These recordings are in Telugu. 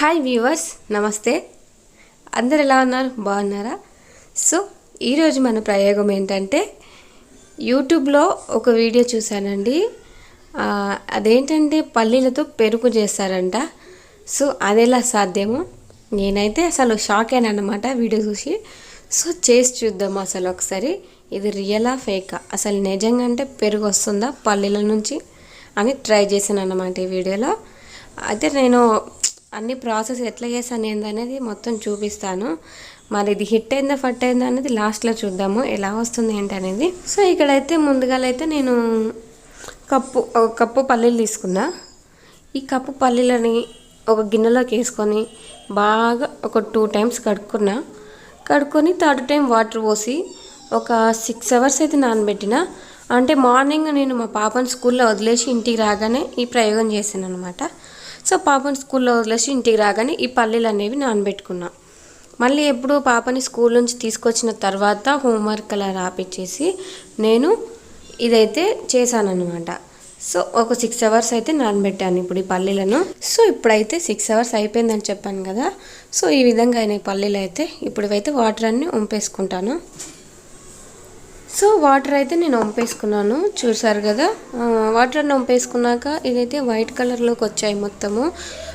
హాయ్ వ్యూవర్స్ నమస్తే అందరు ఎలా ఉన్నారు? బాగున్నారా? సో ఈరోజు మన ప్రయోగం ఏంటంటే యూట్యూబ్లో ఒక వీడియో చూశానండి. అదేంటంటే పల్లీలతో పెరుగు చేస్తారంట. సో అది ఎలా సాధ్యమో నేనైతే అసలు షాక్ అయినా వీడియో చూసి. సో చేసి చూద్దాం అసలు ఒకసారి. ఇది రియలా ఫేకా? అసలు నిజంగా అంటే పెరుగు వస్తుందా పల్లీల నుంచి? అని ట్రై చేశాను అన్నమాట ఈ వీడియోలో. అయితే నేను అన్ని ప్రాసెస్ ఎట్లా చేశాను ఏందనేది మొత్తం చూపిస్తాను. మరి ఇది హిట్ అయిందా ఫట్ అయిందా అనేది లాస్ట్లో చూద్దాము. ఎలా వస్తుంది ఏంటి అనేది సో ఇక్కడైతే ముందుగాలైతే నేను కప్పు ఒక కప్పు పల్లీలు తీసుకున్నా. ఈ కప్పు పల్లీలని ఒక గిన్నెలోకి వేసుకొని బాగా ఒక టూ టైమ్స్ కడుక్కున్నా. కడుక్కొని థర్డ్ టైం వాటర్ పోసి ఒక సిక్స్ అవర్స్ అయితే నానబెట్టిన. అంటే మార్నింగ్ నేను మా పాపను స్కూల్లో వదిలేసి ఇంటికి రాగానే ఈ ప్రయోగం చేశాను అనమాట సో పాపని స్కూల్లో వదిలేసి ఇంటికి రాగానే ఈ పల్లీలు అనేవి నానబెట్టుకున్నా. మళ్ళీ ఎప్పుడు పాపని స్కూల్ నుంచి తీసుకొచ్చిన తర్వాత హోంవర్క్ అలా రాపిచ్చేసి నేను ఇదైతే చేశానన్నమాట. సో ఒక సిక్స్ అవర్స్ అయితే నానబెట్టాను ఇప్పుడు ఈ పల్లీలను. సో ఇప్పుడైతే సిక్స్ అవర్స్ అయిపోయిందని చెప్పాను కదా. సో ఈ విధంగా అయిన పల్లీలు అయితే ఇప్పుడు అయితే వాటర్ అన్ని ఉంపేసుకుంటాను. సో వాటర్ అయితే నేను వంపేసుకున్నాను. చూసారు కదా? వాటర్ వంపేసుకున్నాక ఇదైతే వైట్ కలర్లోకి వచ్చాయి మొత్తము.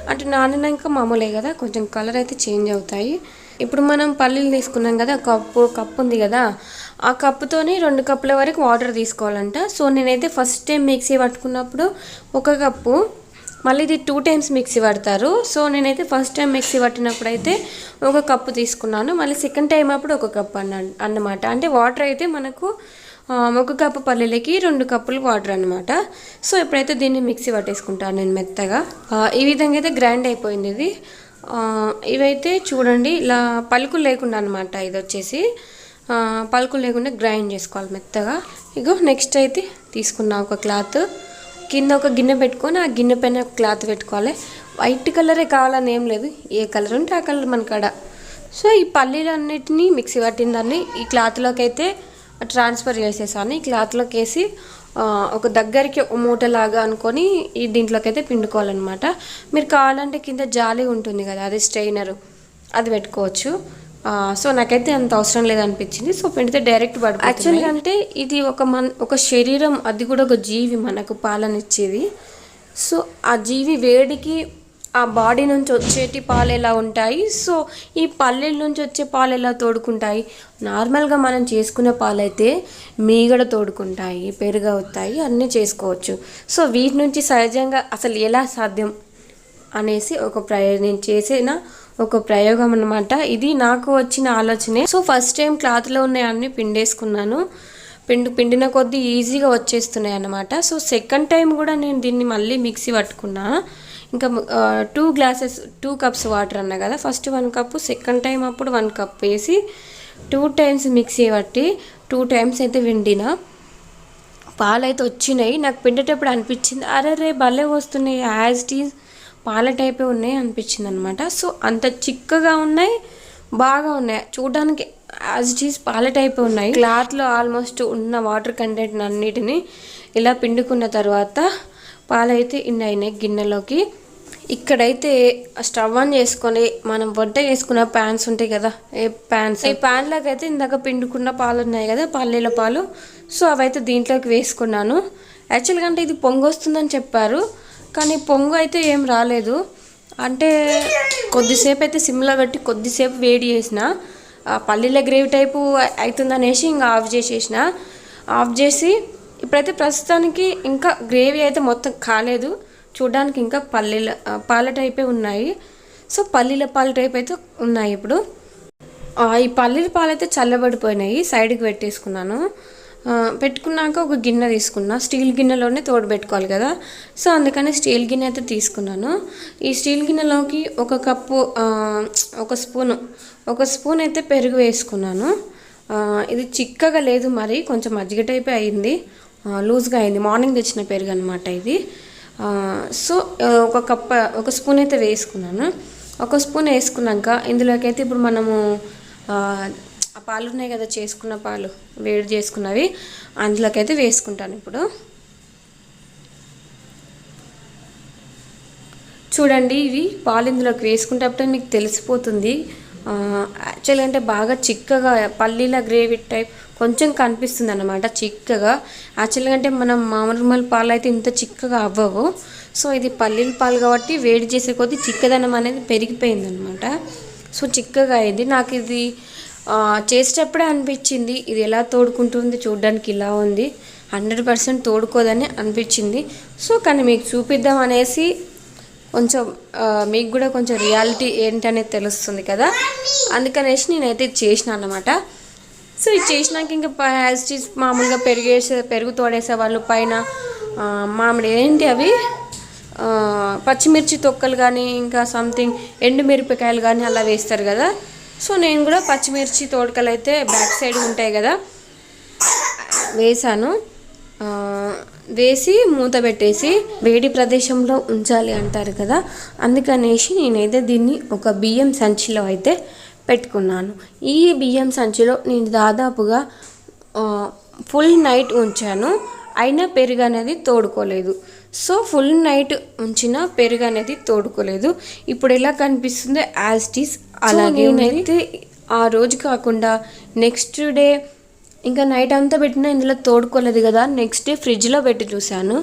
అంటే నానినాక మామూలే కదా? కొంచెం కలర్ అయితే చేంజ్ అవుతాయి. ఇప్పుడు మనం పల్లీలు తీసుకున్నాం కదా? కప్పు కప్పు ఉంది కదా? ఆ కప్పుతోని రెండు కప్పుల వరకు వాటర్ తీసుకోవాలంట. సో నేనైతే ఫస్ట్ టైం మిక్సీ పట్టుకున్నప్పుడు ఒక కప్పు మళ్ళీ ఇది టూ టైమ్స్ మిక్సీ పడతారు. సో నేనైతే ఫస్ట్ టైం మిక్సీ పట్టినప్పుడు అయితే ఒక కప్పు తీసుకున్నాను. మళ్ళీ సెకండ్ టైం అప్పుడు ఒక కప్పు అన్న అన్నమాట. అంటే వాటర్ అయితే మనకు ఒక కప్పు పల్లీలకి రెండు కప్పులు వాటర్ అన్నమాట. సో ఇప్పుడైతే దీన్ని మిక్సీ పట్టేసుకుంటాను నేను మెత్తగా. ఈ విధంగా అయితే గ్రైండ్ అయిపోయింది ఇది. ఇవైతే చూడండి ఇలా పలుకులు లేకుండా అనమాట ఇది వచ్చేసి. పలుకులు లేకుండా గ్రైండ్ చేసుకోవాలి మెత్తగా. ఇగో నెక్స్ట్ అయితే తీసుకున్నా ఒక క్లాత్ కింద ఒక గిన్నె పెట్టుకొని ఆ గిన్నె పైన క్లాత్ పెట్టుకోవాలి. వైట్ కలరే కావాలని ఏం లేదు. ఏ కలర్ ఉంటే ఆ కలర్ మన కాడ. సో ఈ పల్లీలన్నిటినీ మిక్సీ పట్టిన దాన్ని ఈ క్లాత్లోకి అయితే ట్రాన్స్ఫర్ చేసేసాను. ఈ క్లాత్లోకి వేసి ఒక దగ్గరికి మూటలాగా అనుకొని ఈ దీంట్లోకి అయితే పిండుకోవాలన్నమాట. మీరు కావాలంటే కింద జాలి ఉంటుంది కదా అది స్ట్రైనర్ అది పెట్టుకోవచ్చు. సో నాకైతే అంత అవసరం లేదనిపించింది. సో పెడితే డైరెక్ట్ పడు యాక్చువల్గా అంటే ఇది ఒక మన ఒక శరీరం అది కూడా ఒక జీవి మనకు పాలనిచ్చేది. సో ఆ జీవి వేడికి ఆ బాడీ నుంచి వచ్చేటి పాలు ఎలా ఉంటాయి? సో ఈ పల్లెల నుంచి వచ్చే పాలు ఎలా తోడుకుంటాయి? నార్మల్గా మనం చేసుకునే పాలైతే మీగడ తోడుకుంటాయి పెరుగవుతాయి అన్నీ చేసుకోవచ్చు. సో వీటి నుంచి సహజంగా అసలు ఎలా సాధ్యం అనేసి ఒక ప్రయత్నం నేను చేసిన ఒక ప్రయోగం అనమాట ఇది నాకు వచ్చిన ఆలోచనే. సో ఫస్ట్ టైం క్లాత్లో ఉన్నాయి అన్ని పిండేసుకున్నాను. పిండి పిండిన కొద్దీ ఈజీగా వచ్చేస్తున్నాయి అన్నమాట. సో సెకండ్ టైం కూడా నేను దీన్ని మళ్ళీ మిక్సీ పట్టుకున్నా. ఇంకా two glasses two cups water అన్నా కదా. First one cup second time అప్పుడు వన్ కప్ వేసి టూ టైమ్స్ మిక్సీ పట్టి టూ టైమ్స్ అయితే విండినా. పాలైతే వచ్చినాయి. నాకు పిండేటప్పుడు అనిపించింది అరే రే భలే వస్తున్నాయి యాజ్ టీజ్ పాల టైపే ఉన్నాయి అనిపించింది అనమాట సో అంత చిక్కగా ఉన్నాయి బాగా ఉన్నాయి. చూడడానికి యాజ్ చీజ్ పాల టైప్ ఉన్నాయి. క్లాత్లో ఆల్మోస్ట్ ఉన్న వాటర్ కంటెంట్ అన్నిటిని ఇలా పిండుకున్న తర్వాత పాలైతే ఇన్ అయినాయి గిన్నెలోకి. ఇక్కడైతే స్టవ్ ఆన్ చేసుకొని మనం వంట చేసుకున్న ప్యాన్స్ ఉంటాయి కదా ఏ ప్యాన్స్? ఈ ప్యాన్లోకి అయితే ఇందాక పిండుకున్న పాలు ఉన్నాయి కదా పల్లీల పాలు. సో అవైతే దీంట్లోకి వేసుకున్నాను. యాక్చువల్గా అంటే ఇది పొంగొస్తుందని చెప్పారు. కానీ పొంగు అయితే ఏం రాలేదు. అంటే కొద్దిసేపు అయితే సిమ్లో పెట్టి కొద్దిసేపు వేడి చేసిన. పల్లీల గ్రేవీ టైపు అవుతుందనేసి ఇంకా ఆఫ్ చేసేసిన. ఆఫ్ చేసి ఇప్పుడైతే ప్రస్తుతానికి ఇంకా గ్రేవీ అయితే మొత్తం కాలేదు. చూడడానికి ఇంకా పల్లీల పాల టైపే ఉన్నాయి. సో పల్లీల పాల టైప్ అయితే ఉన్నాయి ఇప్పుడు. ఈ పల్లీల పాలు అయితే చల్లబడిపోయినాయి. సైడ్కి పెట్టేసుకున్నాను. పెట్టుకున్నాక ఒక గిన్నె తీసుకున్నా. స్టీల్ గిన్నెలోనే తోడు పెట్టుకోవాలి కదా. సో అందుకని స్టీల్ గిన్నె అయితే తీసుకున్నాను. ఈ స్టీల్ గిన్నెలోకి ఒక కప్పు ఒక స్పూను ఒక స్పూన్ అయితే పెరుగు వేసుకున్నాను. ఇది చిక్కగా లేదు మరి కొంచెం మజ్జిగ టైప్ అయింది. లూజ్గా అయింది. మార్నింగ్ తెచ్చిన పెరుగు అనమాట ఇది. సో ఒక కప్ ఒక స్పూన్ అయితే వేసుకున్నాను. ఒక స్పూన్ వేసుకున్నాక ఇందులోకి అయితే ఇప్పుడు మనము ఆ, పాలు ఉన్నాయి కదా చేసుకున్న పాలు వేడి చేసుకున్నవి అందులోకి అయితే వేసుకుంటాను ఇప్పుడు. చూడండి ఇవి పాలు ఇందులోకి వేసుకుంటప్పుడు మీకు తెలిసిపోతుంది. యాక్చువల్గా అంటే బాగా చిక్కగా పల్లీల గ్రేవీ టైప్ కొంచెం కనిపిస్తుంది అనమాట చిక్కగా యాక్చువల్గా అంటే మనం మామూలు పాలు అయితే ఇంత చిక్కగా అవ్వవు. సో ఇది పల్లీల పాలు కాబట్టి వేడి చేసే కొద్దీ చిక్కదనం అనేది పెరిగిపోయింది అనమాట సో చిక్కగా అయింది. నాకు ఇది చేసేటప్పుడే అనిపించింది ఇది ఎలా తోడుకుంటుంది చూడడానికి ఇలా ఉంది హండ్రెడ్ పర్సెంట్ తోడుకోదని అనిపించింది. సో కానీ మీకు చూపిద్దాం అనేసి కొంచెం మీకు కూడా కొంచెం రియాలిటీ ఏంటనేది తెలుస్తుంది కదా? అందుకనేసి నేనైతే ఇది చేసిన అనమాట సో ఇది చేసినాక ఇంకా యాజ్ మామూలుగా పెరిగేసే పెరుగు తోడేసే వాళ్ళు పైన మామిడి ఏంటి అవి? పచ్చిమిర్చి తొక్కలు కానీ ఇంకా సంథింగ్ ఎండుమిరపకాయలు కానీ అలా వేస్తారు కదా? సో నేను కూడా పచ్చిమిర్చి తోడకలు అయితే బ్యాక్ సైడ్ ఉంటాయి కదా వేసాను. వేసి మూత పెట్టేసి వేడి ప్రదేశంలో ఉంచాలి అంటారు కదా అందుకనేసి నేనైతే దీన్ని ఒక బియ్యం సంచిలో అయితే పెట్టుకున్నాను. ఈ బియ్యం సంచిలో నేను దాదాపుగా ఫుల్ నైట్ ఉంచాను. అయినా పెరుగు అనేది తోడుకోలేదు. సో ఫుల్ నైట్ ఉంచిన పెరుగు అనేది తోడుకోలేదు. ఇప్పుడు ఎలా కనిపిస్తుందో యాజ్ ఇట్ ఈస్ అలాగే అయితే ఆ రోజు కాకుండా నెక్స్ట్ డే ఇంకా నైట్ అంతా పెట్టినా ఇందులో తోడుకోలేదు కదా. నెక్స్ట్ డే ఫ్రిడ్జ్లో పెట్టి చూశాను.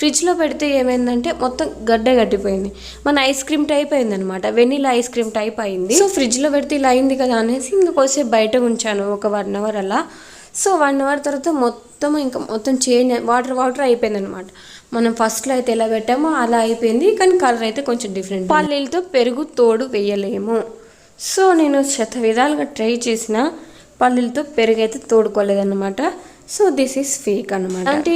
ఫ్రిడ్జ్లో పెడితే ఏమైందంటే మొత్తం గడ్డ గడ్డిపోయింది మన ఐస్ క్రీమ్ టైప్ అయింది అనమాట వెనీలా ఐస్ క్రీమ్ టైప్ అయింది. సో ఫ్రిడ్జ్లో పెడితే ఇలా అయింది కదా అనేసి ఇంకా కొద్దిసేపు బయట ఉంచాను. ఒక వన్ అవర్ అలా. సో వన్ అవర్ తర్వాత మొత్తం ఇంకా మొత్తం చేంజ్ వాటర్ వాటర్ అయిపోయింది అనమాట మనం ఫస్ట్లో అయితే ఎలా పెట్టామో అలా అయిపోయింది. కానీ కలర్ అయితే కొంచెం డిఫరెంట్ పల్లీలతో పెరుగు తోడు వేయలేము. సో నేను శత విధాలుగా ట్రై చేసిన పల్లీలతో పెరుగు అయితే తోడుకోలేదన్నమాట. సో దిస్ ఈస్ ఫేక్ అనమాట అంటే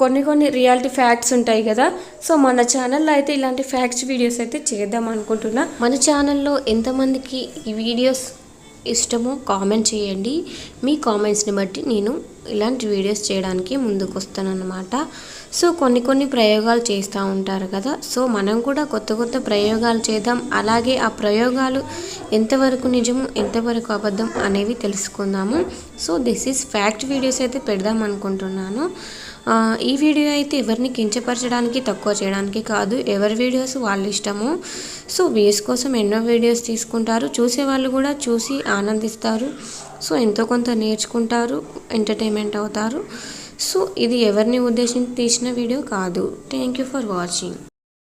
కొన్ని కొన్ని రియాలిటీ ఫ్యాక్ట్స్ ఉంటాయి కదా. సో మన ఛానల్లో అయితే ఇలాంటి ఫ్యాక్ట్స్ వీడియోస్ అయితే చేద్దాం అనుకుంటున్నా. మన ఛానల్లో ఎంతమందికి ఈ వీడియోస్ ఇష్టమో కామెంట్ చేయండి. మీ కామెంట్స్ని బట్టి నేను ఇలాంటి వీడియోస్ చేయడానికి ముందుకు వస్తానన్నమాట సో కొన్ని కొన్ని ప్రయోగాలు చేస్తూ ఉంటారు కదా. సో మనం కూడా కొత్త కొత్త ప్రయోగాలు చేద్దాం. అలాగే ఆ ప్రయోగాలు ఎంతవరకు నిజము ఎంతవరకు అబద్ధం అనేవి తెలుసుకుందాము. So this is fact videos అయితే పెడదాం అనుకుంటున్నాను. ఈ వీడియో అయితే ఎవరిని కించపరచడానికి తక్కువ చేయడానికి కాదు. ఎవరి వీడియోస్ వాళ్ళ ఇష్టము సో వ్యూస్ కోసం ఎన్నో వీడియోస్ తీసుకుంటారు. చూసే వాళ్ళు కూడా చూసి ఆనందిస్తారు. సో ఎంతో కొంత నేర్చుకుంటారు ఎంటర్టైన్మెంట్ అవుతారు. సో ఇది ఎవరిని ఉద్దేశించి తీసిన వీడియో కాదు. Thank you for watching